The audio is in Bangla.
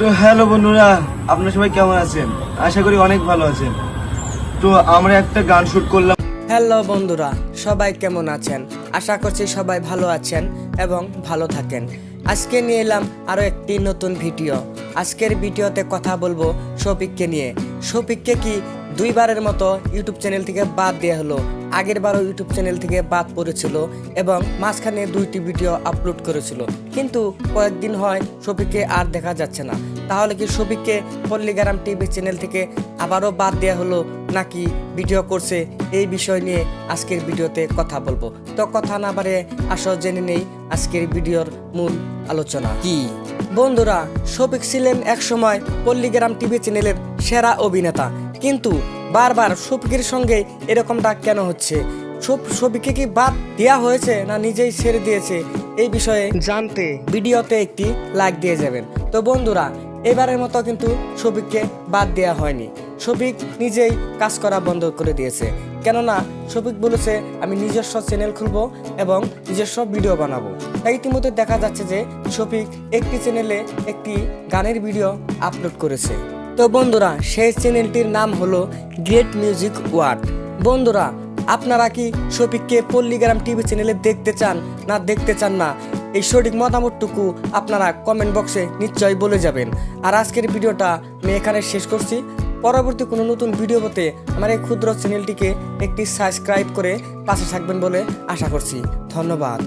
তো হ্যালো বন্ধুরা, আপনার সবাই কেমন আছেন? আশা করি অনেক ভালো আছেন। তো আমরা একটা গান শুট করলাম। হ্যালো বন্ধুরা, সবাই কেমন আছেন? আশা করছি সবাই ভালো আছেন এবং ভালো থাকেন। আজকে নিয়ে এলাম আরও একটি নতুন ভিডিও। আজকের ভিডিওতে কথা বলব শফিককে নিয়ে। শফিককে কি দুইবারের মতো ইউটিউব চ্যানেল থেকে বাদ দেওয়া হলো। আগের বারও ইউটিউব চ্যানেল থেকে বাদ পড়েছিল এবং মাঝখানে দুইটি ভিডিও আপলোড করেছিল। কিন্তু কয়েকদিন হয় শফিককে আর দেখা যাচ্ছে না। তাহলে কি শফিককে পল্লীগ্রাম টিভি চ্যানেল থেকে আবারও বাদ দেওয়া হলো নাকি ভিডিও করছে? এই বিষয় নিয়ে আজকের ভিডিওতে কথা বলব। তো কথা না বারে আসো জেনে নেই আজকের ভিডিওর মূল আলোচনা। কি? বন্ধুরা শফিক ছিলেন একসময় পল্লীগ্রাম টিভি চ্যানেলের সেরা অভিনেতা। কিন্তু বারবার শফিকের সঙ্গে এরকমটা কেন হচ্ছে? সব- কি বাদ দেওয়া হয়েছে না নিজেই ছেড়ে দিয়েছে? এই বিষয়ে জানতে ভিডিওতে একটি লাইক দিয়ে যাবেন। তো বন্ধুরা, এবারের মতো কিন্তু শফিককে বাদ দেওয়া হয়নি। শফিক নিজেই কাজ করা বন্ধ করে দিয়েছে। কেননা শফিক বলেছে, আমি নিজস্ব চ্যানেল খুলবো এবং নিজস্ব ভিডিও বানাবো। তাই ইতিমধ্যে দেখা যাচ্ছে যে শফিক একটি চ্যানেলে একটি গানের ভিডিও আপলোড করেছে। তো বন্ধুরা, সেই চ্যানেলটির নাম হলো গ্রেট মিউজিক ওয়ার্ড বন্ধুরা, আপনারা কি শফিককে পল্লীগ্রাম টিভি চ্যানেলে দেখতে চান না দেখতে চান না? এই সঠিক মতামতটুকু আপনারা কমেন্ট বক্সে নিশ্চয়ই বলে যাবেন। আর আজকের ভিডিওটা আমি এখানে শেষ করছি। পরবর্তী কোনো নতুন ভিডিও হতে আমার এই ক্ষুদ্র চ্যানেলটিকে একটি সাবস্ক্রাইব করে পাশে থাকবেন বলে আশা করছি। ধন্যবাদ।